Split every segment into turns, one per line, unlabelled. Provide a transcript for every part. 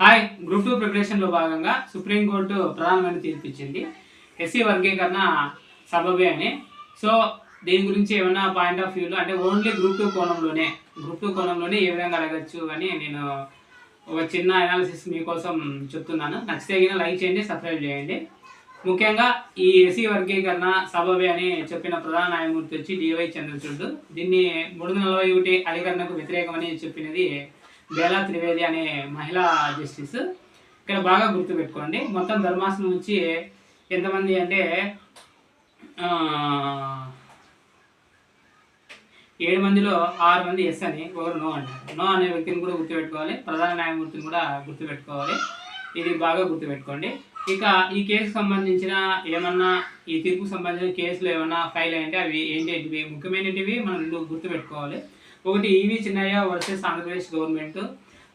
Hi group two ప్రిపరేషన్లో భాగంగా supreme court ప్రధానమైన తీర్పు ఇచ్చింది. ఎస్సీ వర్గీకరణ సబబే అని. సో దీని గురించి ఏమైనా పాయింట్ ఆఫ్ వ్యూలో అంటే ఓన్లీ గ్రూప్ టూ కోణంలోనే గ్రూప్ టూ కోణంలోనే ఏ విధంగా అడగచ్చు అని నేను ఒక చిన్న అనాలిసిస్ మీకోసం చెప్తున్నాను. నచ్చితే లైక్ చేయండి సబ్స్క్రైబ్ చేయండి. ముఖ్యంగా ఈ ఎస్సీ వర్గీకరణ సబబే అని చెప్పిన ప్రధాన న్యాయమూర్తి వచ్చి డివై చంద్రచూడ్. దీన్ని మూడు వందల నలభై ఒకటి అధికరణకు వ్యతిరేకమని చెప్పినది బేలా త్రివేది అనే మహిళా జస్టిస్. ఇక్కడ బాగా గుర్తుపెట్టుకోండి మొత్తం ధర్మాసనం నుంచి ఎంతమంది అంటే ఏడు మందిలో ఆరు మంది ఎస్ అని ఒకరు నో అంటారు. నో అనే వ్యక్తిని కూడా గుర్తుపెట్టుకోవాలి ప్రధాన న్యాయమూర్తిని కూడా గుర్తుపెట్టుకోవాలి ఇది బాగా గుర్తుపెట్టుకోండి ఇక ఈ కేసుకు సంబంధించిన ఏమన్నా ఈ తీర్పుకు సంబంధించిన కేసులు ఏమన్నా ఫైల్ అయ్యంటే అవి ఏంటి ముఖ్యమైనటివి మనం రెండు గుర్తుపెట్టుకోవాలి ఒకటి E V Chinnaiah versus Andhra Pradesh government.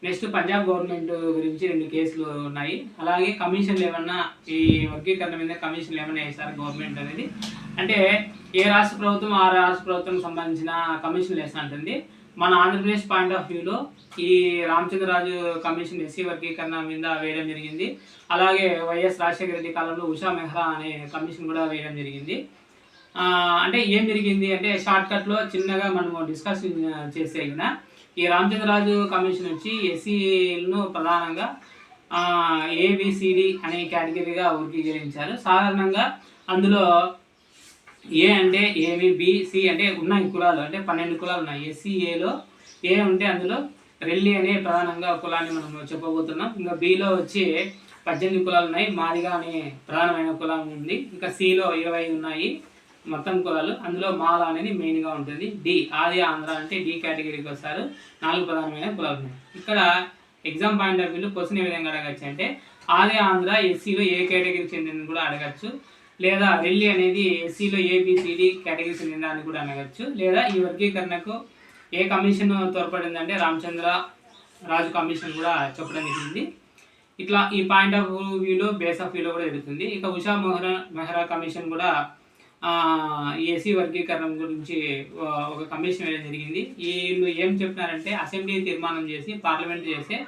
Next Punjab government గురించి రెండు కేసులు ఉన్నాయి. అలాగే కమిషన్లు ఏమన్నా ఈ వర్గీకరణ మీద కమిషన్లు ఏమన్నా వేస్తారు గవర్నమెంట్ అనేది? అంటే ఏ రాష్ట్ర ప్రభుత్వం ఆ రాష్ట్ర ప్రభుత్వం సంబంధించిన కమిషన్లు వేస్తా ఉంటుంది మన ఆంధ్రప్రదేశ్ పాయింట్ ఆఫ్ వ్యూలో ఈ రామచంద్రరాజు కమిషన్ ఎస్సీ వర్గీకరణ మీద వేయడం జరిగింది. అలాగే వైఎస్ రాజశేఖర రెడ్డి కాలంలో ఉషా మెహ్రా అనే కమిషన్ కూడా వేయడం జరిగింది. అంటే ఏం జరిగింది అంటే షార్ట్కట్లో చిన్నగా మనము డిస్కషన్ చేసేగిన ఈ రామచంద్రరాజు కమిషన్ వచ్చి ఎస్సీలను ప్రధానంగా ఏబిసిడి అనే కేటగిరీగా వర్గీకరించారు సాధారణంగా అందులో ఏ అంటే ఏవి బిసి అంటే ఉన్నాయి కులాలు అంటే పన్నెండు కులాలు ఉన్నాయి. ఎస్సీఏలో ఏ ఉంటే అందులో రెల్లి అనే ప్రధానంగా కులాన్ని మనం చెప్పబోతున్నాం. ఇంకా బిలో వచ్చి పద్దెనిమిది కులాలు ఉన్నాయి. మాదిగా అనే ప్రధానమైన కులం ఉంది. ఇంకా సిలో ఇరవై ఉన్నాయి. మొత్తం కులాలు అందులో మాల అనేది మెయిన్గా ఉంటుంది. డి ఆది ఆంధ్ర అంటే డి కేటగిరీకి వస్తారు. నాలుగు ప్రధానమైన కులాలు ఉన్నాయి. ఇక్కడ ఎగ్జామ్ పాయింట్ ఆఫ్ వ్యూలో క్వశ్చన్ ఏ విధంగా అడగచ్చు అంటే ఆది ఆంధ్ర ఎస్సీలో ఏ కేటగిరీకి చెందింది కూడా అడగచ్చు. లేదా రెల్లి అనేది ఎస్సీలో ఏబిసిడి కేటగిరీ చెందిన అని కూడా అనగచ్చు లేదా ఈ వర్గీకరణకు ఏ కమిషన్ తోడ్పడిందంటే రామచంద్ర రాజు కమిషన్ కూడా చెప్పడం జరిగింది. ఇట్లా ఈ పాయింట్ ఆఫ్ వ్యూలో బేస్ ఆఫ్ వ్యూలో కూడా జరుగుతుంది. ఇక ఉషా మెహ్రా మెహ్రా కమిషన్ కూడా ఏసీ వర్గీకరణం వర్గీకరణ గురించి ఒక కమిషన్ వేయడం జరిగింది. వీళ్ళు ఏం చెప్తున్నారంటే అసెంబ్లీ తీర్మానం చేసి పార్లమెంట్ చేసి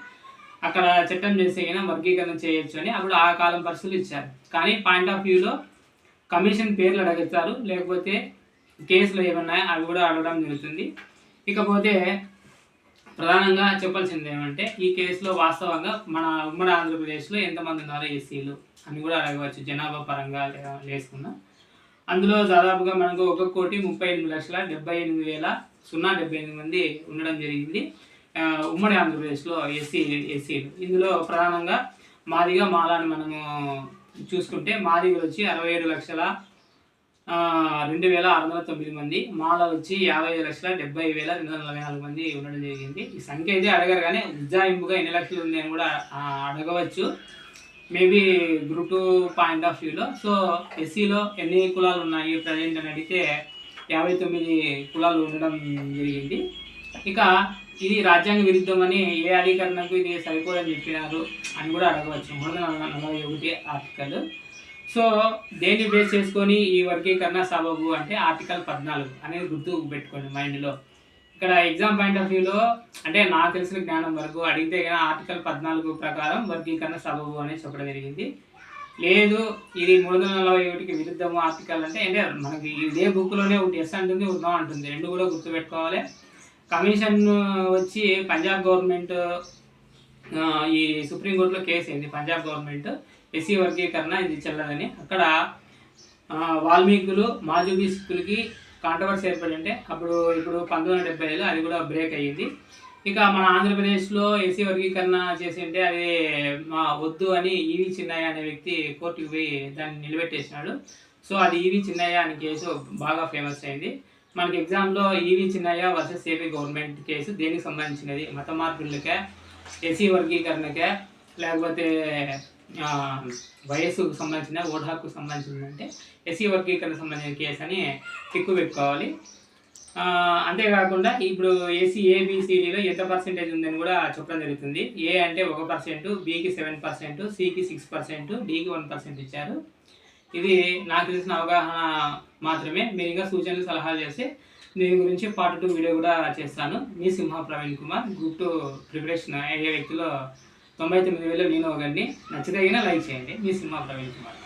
అక్కడ చట్టం చేసే అయినా వర్గీకరణ చేయొచ్చు అని అప్పుడు ఆ కాలం పరిస్థితులు ఇచ్చారు. కానీ పాయింట్ ఆఫ్ వ్యూలో కమిషన్ పేర్లు అడగచ్చారు లేకపోతే కేసులు ఏమన్నాయో అవి కూడా అడగడం జరుగుతుంది. ఇకపోతే ప్రధానంగా చెప్పాల్సింది ఏమంటే ఈ కేసులో వాస్తవంగా మన ఉమ్మడి ఆంధ్రప్రదేశ్లో ఎంతమంది ఉన్నారో ఎస్సీలు అని కూడా అడగవచ్చు జనాభా పరంగా లే- అందులో దాదాపుగా మనకు ఒక కోటి ముప్పై ఎనిమిది లక్షల డెబ్బై ఎనిమిది వేల సున్నా డెబ్బై ఎనిమిది మంది ఉండడం జరిగింది. ఉమ్మడి ఆంధ్రప్రదేశ్లో ఎస్సీ ఎస్సీలు. ఇందులో ప్రధానంగా మాదిగా మాలాని మనము చూసుకుంటే మాదిగలు వచ్చి అరవై ఏడు లక్షల రెండు వేల ఆరు వందల తొమ్మిది మంది. మాల వచ్చి యాభై ఐదు లక్షల డెబ్బై వేల రెండు వందల నలభై నాలుగు మంది ఉండడం జరిగింది. ఈ సంఖ్య అయితే అడగరు కానీ ఉజ్జాయింపుగా ఎన్ని లక్షలు ఉంది అని కూడా అడగవచ్చు. Maybe group two point of వ్యూలో. సో ఎస్సీలో ఎన్ని కులాలు ఉన్నాయి ప్రజెంట్ అని అడిగితే యాభై తొమ్మిది కులాలు ఉండడం జరిగింది. ఇక ఇది రాజ్యాంగ విరుద్ధమని ఏ అధికరణకు ఇది సరిపోదని చెప్పినారు అని కూడా అడగవచ్చు. మూడు వందల నలభై ఒకటి ఆర్టికల్. సో దేన్ని బేస్ చేసుకొని ఈ వర్గీకరణ సబబు అంటే ఆర్టికల్ పద్నాలుగు అనేది గుర్తు పెట్టుకోండి మైండ్లో. ఇక్కడ ఎగ్జామ్ పాయింట్ ఆఫ్ వ్యూలో అంటే నాకు తెలిసిన జ్ఞానం వరకు అడిగితే కానీ ఆర్టికల్ పద్నాలుగు ప్రకారం వర్గీకరణ సబబు అనేది చెప్పడం జరిగింది. లేదు ఇది మూడు వందల నలభై ఒకటికి విరుద్ధము ఆర్టికల్ అంటే అంటే మనకి ఇదే బుక్లోనే ఒకటి ఎస్ అంటుంది ఒకటి నో అంటుంది. రెండు కూడా గుర్తుపెట్టుకోవాలి. కమిషన్ వచ్చి పంజాబ్ గవర్నమెంట్ ఈ సుప్రీంకోర్టులో కేసు అయింది. పంజాబ్ గవర్నమెంట్ ఎస్సీ వర్గీకరణ ఇది చెల్లదని. అక్కడ వాల్మీకులు మాజూబీ సిక్కులకి కాంట్రవర్సీ ఏర్పడింటే అప్పుడు ఇప్పుడు పంతొమ్మిది వందల డెబ్బై ఐదులో అది కూడా బ్రేక్ అయ్యింది. ఇక మన ఆంధ్రప్రదేశ్లో ఎస్సీ వర్గీకరణ చేసి అంటే అది మా వద్దు అని ఈవి చిన్నయ్య అనే వ్యక్తి కోర్టుకు పోయి దాన్ని నిలబెట్టేసినాడు. సో అది ఈవి చిన్నయ్య అనే కేసు బాగా ఫేమస్ అయింది. మనకి ఎగ్జామ్లో E V Chinnaiah versus AP government case దేనికి సంబంధించినది? మత మార్పులకే ఎస్సీ వర్గీకరణకే లేకపోతే వయస్సుకు సంబంధించిన ఓటు హక్కుకు సంబంధించిందంటే ఎస్సీ వర్గీకరణ సంబంధించిన కేసు అని టిక్కు పెట్టుకోవాలి. అంతేకాకుండా ఇప్పుడు ఏసీ ఏబిసిడిలో ఎంత పర్సెంటేజ్ ఉందని కూడా చెప్పడం జరుగుతుంది. ఏ అంటే ఒక పర్సెంట్ బికి సెవెన్ పర్సెంట్ సికి సిక్స్ పర్సెంట్ డికి వన్ పర్సెంట్ ఇచ్చారు. ఇది నాకు తెలిసిన అవగాహన మాత్రమే. మీరు ఇంకా సూచనలు సలహాలు చేస్తే దీని గురించి పార్ట్ టూ వీడియో కూడా చేస్తాను. మీ Simha Praveen Kumar group two preparation అయ్యే వ్యక్తిలో తొంభై తొమ్మిది వేల నేను ఒకటి నచ్చితే లైక్ చేయండి. మీ సినిమా ప్రవీణ్ కుమార్.